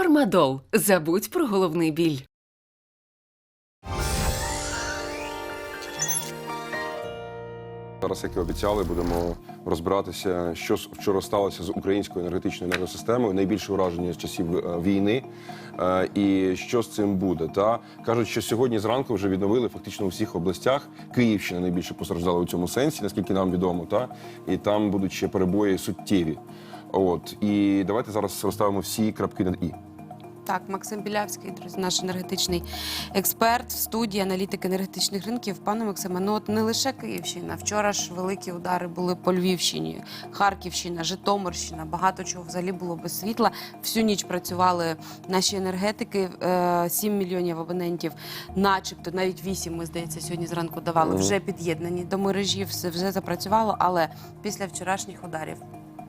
Фармадол. Забудь про головний біль. Зараз, як і обіцяли, будемо розбиратися, що вчора сталося з українською енергетичною енергосистемою. Найбільше ураження з часів е, війни, е, і що з цим буде. Та кажуть, що сьогодні зранку вже відновили фактично у всіх областях. Київщина найбільше постраждала у цьому сенсі, наскільки нам відомо, та і там будуть ще перебої суттєві. От і давайте зараз розставимо всі крапки над і. Так, Максим Білявський, друзі, наш енергетичний експерт в студії аналітик енергетичних ринків. Пане Максиме, ну от не лише Київщина. Вчора ж великі удари були по Львівщині, Харківщина, Житомирщина. Багато чого взагалі було без світла. Всю ніч працювали наші енергетики. Е, 7 мільйонів абонентів, начебто, навіть 8, ми здається, сьогодні зранку давали. Вже під'єднані до мережі, все вже запрацювало. Але після вчорашніх ударів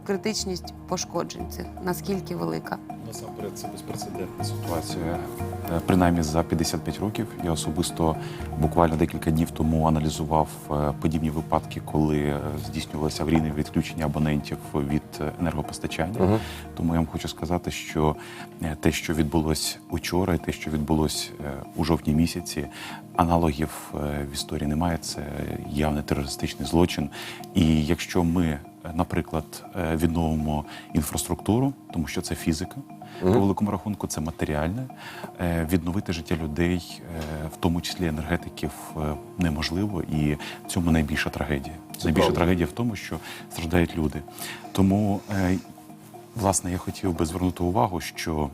критичність пошкоджень цих наскільки велика? Насамперед, це безпрецедентна ситуація. Е, Принаймні за 55 років я особисто буквально декілька днів тому аналізував е, подібні випадки, коли е, здійснювалося аварійне відключення абонентів від енергопостачання. Тому я вам хочу сказати, що те, що відбулось учора, і те, що відбулось у жовтні місяці, аналогів в історії немає. Це явний терористичний злочин. І якщо ми, наприклад, е, відновимо інфраструктуру, тому що це фізика, по великому рахунку це матеріальне, е, відновити життя людей, е, в тому числі енергетиків, неможливо, і в цьому найбільша трагедія. найбільша правда. трагедія в тому, що страждають люди. Тому, власне, я хотів би звернути увагу, що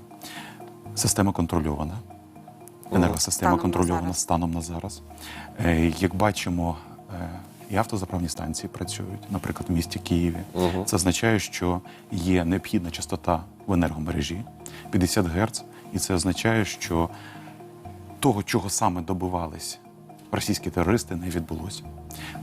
система контрольована. Енергосистема Станом на контрольована станом на зараз. Як бачимо, і автозаправні станції працюють, наприклад, в місті Києві. Це означає, що є необхідна частота в енергомережі 50 Гц, і це означає, що того, чого саме добивались російські терористи, не відбулося.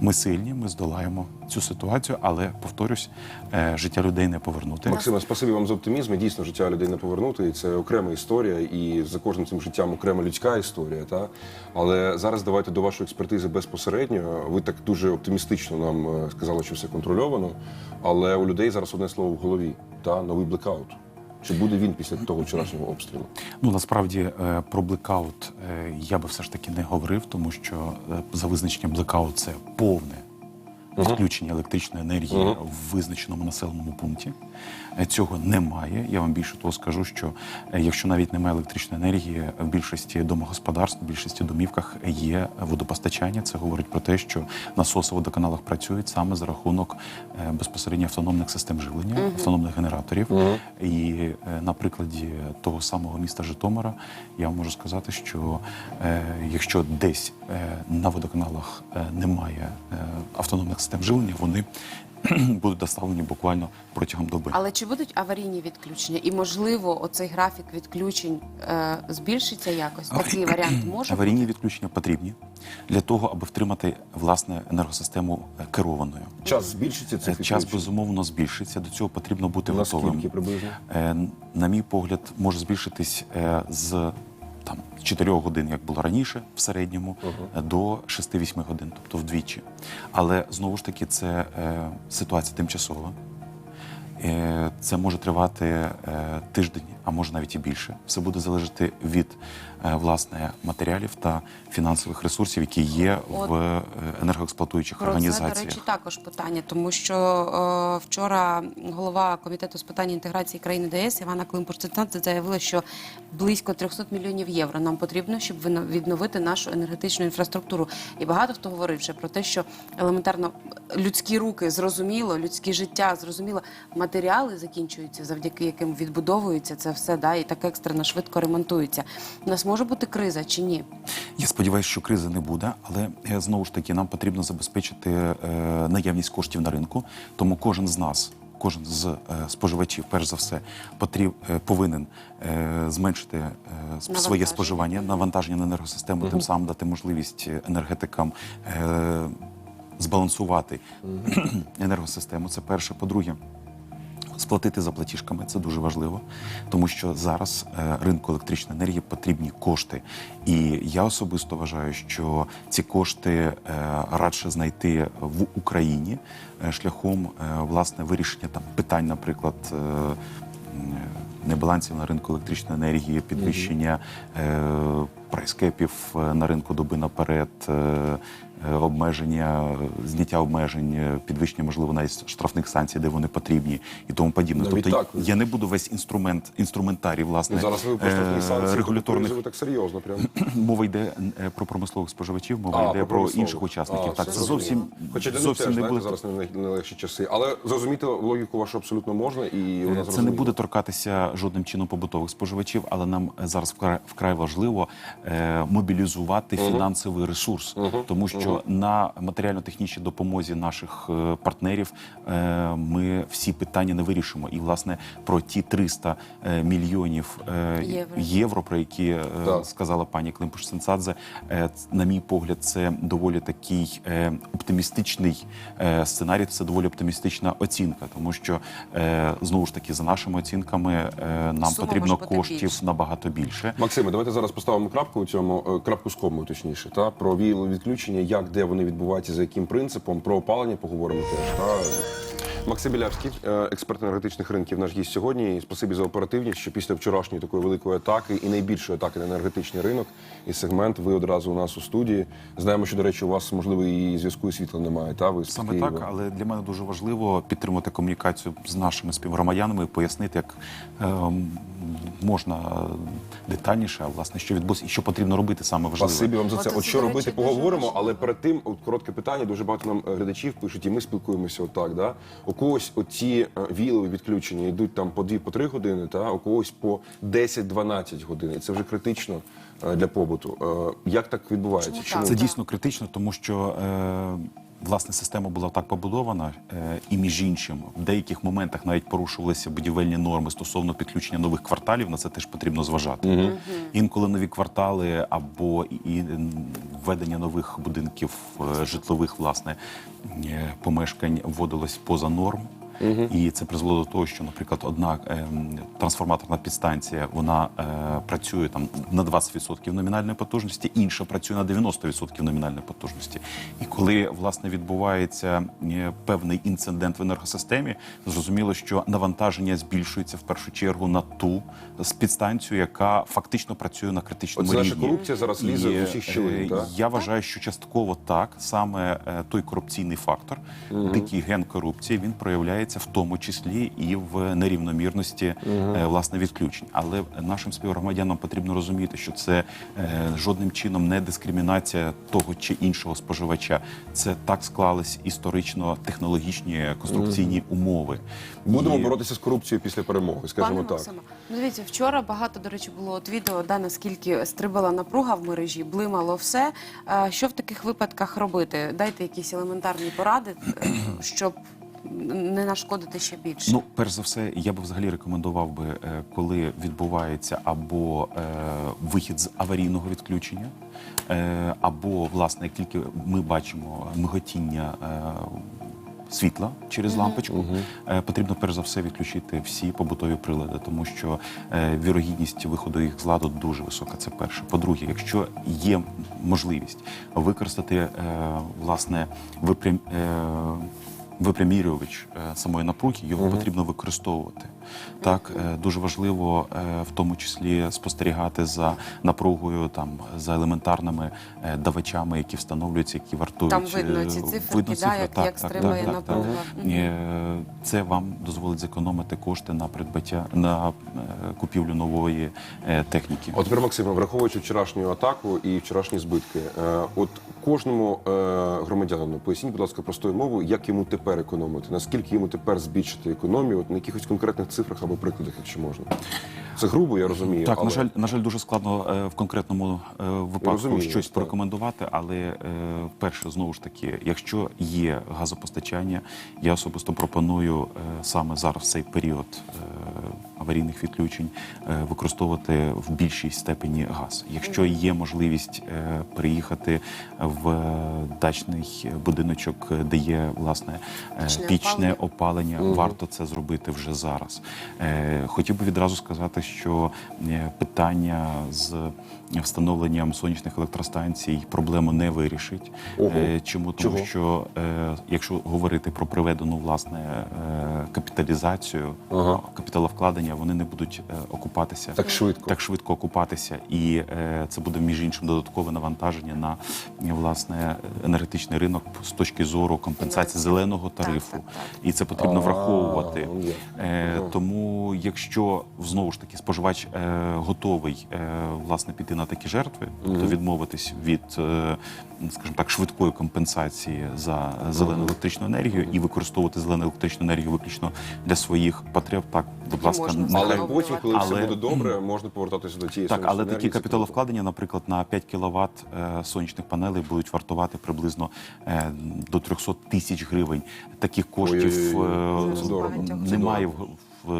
Ми сильні, ми здолаємо цю ситуацію, але повторюсь, е, життя людей не повернути. Максиме, спасибі вам за оптимізм. Дійсно, життя людей не повернути. Це окрема історія, і за кожним цим життям окрема людська історія. Та але зараз давайте до вашої експертизи безпосередньо. Ви так дуже оптимістично нам е, сказали, що все контрольовано. Але у людей зараз одне слово в голові та новий блекаут. Чи буде він після того вчорашнього обстрілу? Ну насправді е, про блекаут е, я би все ж таки не говорив, тому що е, за визначенням блекаут це повне відключення електричної енергії в визначеному населеному пункті. Е, Цього немає. Я вам більше того скажу, що е, якщо навіть немає електричної енергії, в більшості домогосподарств, в більшості домівках є водопостачання. Це говорить про те, що насоси в водоканалах працюють саме за рахунок е, безпосередньо автономних систем живлення, автономних генераторів. І на прикладі того самого міста Житомира я вам можу сказати, що якщо десь на водоканалах немає автономних систем живлення, вони будуть доставлені буквально протягом доби. Але чи будуть аварійні відключення? І можливо, оцей графік відключень е, збільшиться якось? Такий варіант може Аварійні відключення потрібні для того, аби втримати власне енергосистему е, керованою. Час збільшиться цих Е, Час безумовно збільшиться. До цього потрібно бути готовим. Приблизно? Е, На мій погляд, може збільшитись е, з там 4 годин, як було раніше, в середньому, е, до 6-8 годин, тобто вдвічі. Але знову ж таки, це е, ситуація тимчасова. Е, Це може тривати е, тиждень, а може навіть і більше. Все буде залежати від власне матеріалів та фінансових ресурсів, які є От. в е, енергоексплуатуючих Про це, до організаціях. речі, також питання, тому що е, вчора голова комітету з питань інтеграції країни ДС Івана Климпуш-Цицанце заявила, що близько 300 мільйонів євро нам потрібно, щоб відновити нашу енергетичну інфраструктуру. І багато хто говорив вже про те, що елементарно людські руки зрозуміло, людське життя зрозуміло, матеріали закінчуються, завдяки яким відбудовується це все, да, і так екстрено швидко ремонтується. У нас може бути криза чи ні? Я сподіваюся, що кризи не буде, але е, знову ж таки нам потрібно забезпечити е, наявність коштів на ринку. Тому кожен з нас, кожен з е, споживачів, перш за все, потріб, е, повинен е, зменшити е, сп- своє споживання, навантаження на енергосистему, тим самим дати можливість енергетикам. Е, Збалансувати енергосистему, це перше. По-друге, сплатити за платіжками це дуже важливо, тому що зараз е, ринку електричної енергії потрібні кошти. І я особисто вважаю, що ці кошти е, радше знайти в Україні е, шляхом власне вирішення там питань, наприклад. небалансів на ринку електричної енергії, підвищення е, прайскепів на ринку доби наперед. е, Обмеження, е, зняття обмежень, е, підвищення, можливо, навіть штрафних санкцій, де вони потрібні, і тому подібне. Навіть тобто так? я не буду весь інструмент, інструментарій, власне, Ну, зараз ви е, санкції регуляторних так серйозно. Прям. мова йде е, про промислових споживачів, мова А, йде про, промислових. інших учасників. А, так, це зовсім. Хоча зовсім теж, не буде. зараз не, легші часи. Але зрозуміти логіку вашу абсолютно можна і вона Це не буде торкатися жодним чином побутових споживачів, але нам зараз вкрай, вкрай важливо е, мобілізувати фінансовий ресурс, тому що на матеріально-технічній допомозі наших е, партнерів е, ми всі питання не вирішимо. І власне про ті 300 е, мільйонів Євро. євро, про які Так. сказала пані Климпуш Сенсадзе, е, на мій погляд, це доволі такий оптимістичний сценарій. Це доволі оптимістична оцінка, тому що знову ж таки за нашими оцінками нам Сума потрібно коштів більше. набагато більше. Максиме, давайте зараз поставимо крапку у цьому крапку з комою, точніше, та про відключення, як де вони відбуваються, за яким принципом, про опалення поговоримо теж. Та Максим Білявський, е, експерт енергетичних ринків, наш гість сьогодні. І спасибі за оперативність, що після вчорашньої такої великої атаки і найбільшої атаки на енергетичний ринок і сегмент. Ви одразу у нас у студії. Знаємо, що до речі, у вас можливо і зв'язку і світла немає. Та ви Саме Києва. так, але для мене дуже важливо підтримувати комунікацію з нашими співгромадянами і пояснити, як ем, можна детальніше, а власне, що відбулося і що потрібно робити саме важливе. Спасибі вам за це. От що робити, поговоримо. Але перед тим, от коротке питання. Дуже багато нам е, глядачів пишуть, і ми спілкуємося отак. Да? У когось оці е, вілові відключення йдуть там по 2-3 години, та у когось по 10-12 годин. І це вже критично е, для побуту. Е, Як так відбувається? Чому так? Це дійсно критично, тому що е, власне система була так побудована, е, і між іншим, в деяких моментах навіть порушувалися будівельні норми стосовно підключення нових кварталів. На це теж потрібно зважати. Інколи нові квартали або і, і, введення нових будинків е, житлових, власне, е, помешкань вводилось поза норм. І це призвело до того, що, наприклад, одна ем, трансформаторна підстанція вона е, працює там на 20% номінальної потужності, інша працює на 90% номінальної потужності. І коли власне відбувається е, певний інцидент в енергосистемі, зрозуміло, що навантаження збільшується в першу чергу на ту підстанцію, яка фактично працює на критичному Оце наша рівні. корупція зараз лізе І, з усіх щілин, е, так? Я вважаю, що частково так саме е, той корупційний фактор, дикий ген корупції, він проявляється в тому числі і в нерівномірності е, власне відключень. Але нашим співгромадянам потрібно розуміти, що це е, жодним чином не дискримінація того чи іншого споживача. Це так склались історично технологічні конструкційні умови. Будемо І- боротися з корупцією після перемоги, скажімо Пане так. Максиме, ну дивіться, вчора багато, до речі, було от відео, да, наскільки стрибала напруга в мережі, блимало все. Що в таких випадках робити? Дайте якісь елементарні поради, е, щоб не нашкодити ще більше. Ну, перш за все, я би взагалі рекомендував би, е, коли відбувається або е, вихід з аварійного відключення, е, або, власне, як тільки ми бачимо миготіння. е, Світла через лампочку е, потрібно перш за все відключити всі побутові прилади, тому що е, вірогідність виходу їх з ладу дуже висока. Це перше. По-друге, якщо є можливість використати е, власне випрям, е, випрямірювач е, самої напруги, його потрібно використовувати. Так, е, дуже важливо е, в тому числі спостерігати за напругою, там за елементарними давачами, які встановлюються, які вартують. Там видно ці циферки, видно да, як- як стрибає напруга. Мгм. Е, Це вам дозволить зекономити кошти на придбаття на купівлю нової техніки. От тепер, Максиме, враховуючи вчорашню атаку і вчорашні збитки, от кожному громадянину поясніть, будь ласка, простою мовою, як йому тепер економити, наскільки йому тепер збільшити економію, от на якихось конкретних цифрах або прикладах, якщо можна. Це грубо, я розумію. Так, але... на жаль, на жаль, дуже складно е, в конкретному е, випадку розумію, щось так. порекомендувати. Але е, перше, знову ж таки, якщо є газопостачання, я особисто пропоную е, саме зараз в цей період е, аварійних відключень е, використовувати в більшій степені газ. Якщо є можливість е, приїхати в дачний будиночок, де є власне е, Пічне пічне опалення. варто це зробити вже зараз. Е, Хотів би відразу сказати, що е, питання з встановленням сонячних електростанцій проблему не вирішить. Е, Чому тому, Чого? що е, якщо говорити про приведену власне е, капіталізацію, Ага. капіталовкладення вони не будуть е, окупатися Так швидко. так швидко окупатися, і е, це буде між іншим додаткове навантаження на е, власне енергетичний ринок з точки зору компенсації зеленого Так, тарифу, так, так. і це потрібно А, враховувати. Е, тому, якщо знову ж таки споживач е, готовий е, власне піти на такі жертви, тобто відмовитись від, е, скажімо так, швидкої компенсації за зелену електричну енергію і використовувати зелену електричну енергію виключно для своїх потреб, так, будь ласка, можна Але потім, коли Але- все буде добре, можна повертатися до тієї так, але такі капіталовкладення, наприклад, на 5 кВт сонячних панелей будуть вартувати приблизно е, до 300 тисяч гривень. Таких коштів е, немає в, в,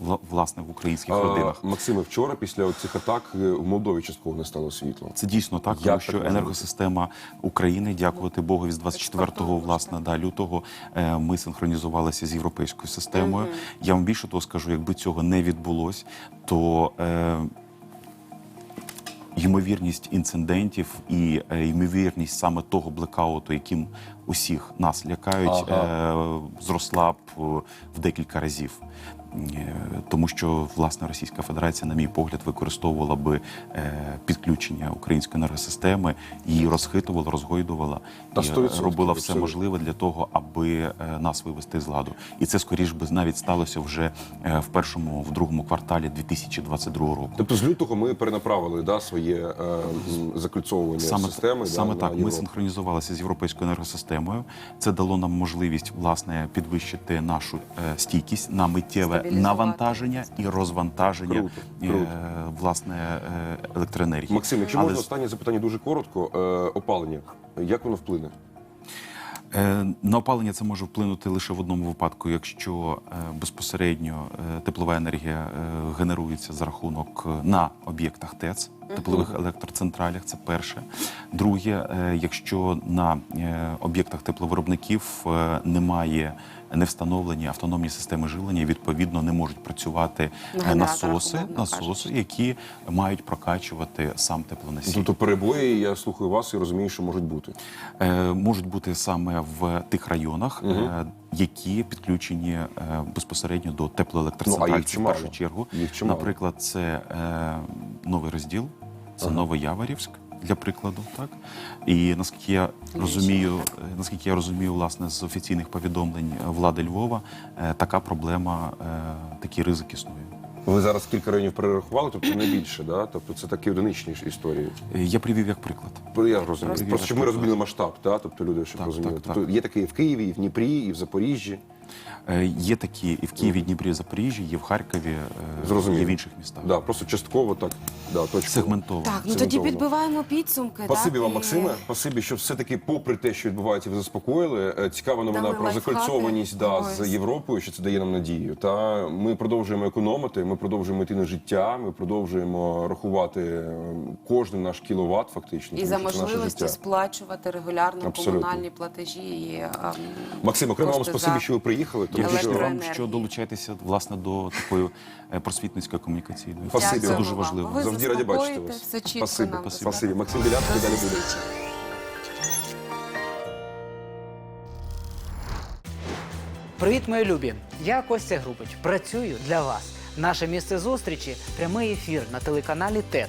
в- власне в українських А, родинах. Максиме, вчора після цих атак е, в Молдові частково не стало світла. Це дійсно так, Як тому так що енергосистема України, дякувати Богу, з 24 власне да, лютого е, ми синхронізувалися з європейською системою. Я вам більше того скажу, якби цього не відбулось, то е, ймовірність інцидентів і е, ймовірність саме того блекауту, яким усіх нас лякають, ага. зросла б е, в декілька разів. Е, Тому що власне Російська Федерація, на мій погляд, використовувала би е, підключення української енергосистеми, її розхитувала, розгойдувала Та і робила все можливе для того, аби е, нас вивести з ладу. І це скоріш би навіть сталося вже в першому, в другому кварталі 2022 року. Тобто з лютого ми перенаправили да, своє е, закольцовування Саме, системи. саме да, так, на ми синхронізувалися з європейською енергосистемою. Це дало нам можливість власне підвищити нашу е, стійкість на миттєве. Навантаження і розвантаження Круто, е, круто. власне е, електроенергії. Максим, якщо Але можна останнє запитання дуже коротко. Е, опалення. Як воно вплине? На опалення це може вплинути лише в одному випадку, якщо безпосередньо теплова енергія генерується за рахунок на об'єктах ТЕЦ, теплових електроцентралях. Це перше. Друге, якщо на об'єктах тепловиробників немає не встановлені автономні системи живлення, і, відповідно не можуть працювати На е, насоси, насоси, які мають прокачувати сам теплоносій. Тобто перебої, я слухаю вас і розумію, що можуть бути. Е, можуть бути саме в тих районах, е, які підключені е, безпосередньо до Ну, їх Це в першу чергу. Наприклад, це е, новий розділ, це Новояворівськ. Для прикладу, так і наскільки я розумію, е, наскільки я розумію, власне, з офіційних повідомлень влади Львова, е, така проблема, е, такий ризик існує. Ви зараз кілька районів перерахували, тобто не більше, да? тобто це такі одиничні ж історії. Я привів як приклад. Ну, Я розумію. Просто- щоб ми розуміли масштаб, да? тобто люди щоб Так, розуміли. так, тобто так. є таке і в Києві, і в Дніпрі, і в Запоріжжі. Е, Є такі і в Києві, Дніпрі, Запоріжжі, є в Харкові, е, Зрозуміло. є в інших містах. Да, просто частково так. Да, точково. Сегментовано. Так, ну тоді Сегментовано. підбиваємо підсумки. Спасибі так, вам, і- Максиме. Спасибі, що все-таки, попри те, що відбувається, ви заспокоїли. Е, Цікава новина Дали про лайфхаки. закольцованість да, з. Європою, що це дає нам надію. Та ми продовжуємо економити, ми продовжуємо йти на життя, ми продовжуємо рахувати е, кожен наш кіловат, фактично. І тому за що це наше можливості життя. сплачувати регулярно Абсолютно. комунальні платежі і ем, Максим, окремо вам кошти спасибі, за- що ви приїхали. Я Тому що вам, що долучаєтеся власне до такої е, просвітницької комунікаційної. Спасибі Це дуже важливо. Ви завжди раді бачити вас. все чітко Спасибі, нам спасибі. розказали. Максим Білявський далі буде. Привіт, мої любі! Я Костя Грубич. Працюю для вас. Наше місце зустрічі прямий ефір на телеканалі ТЕТ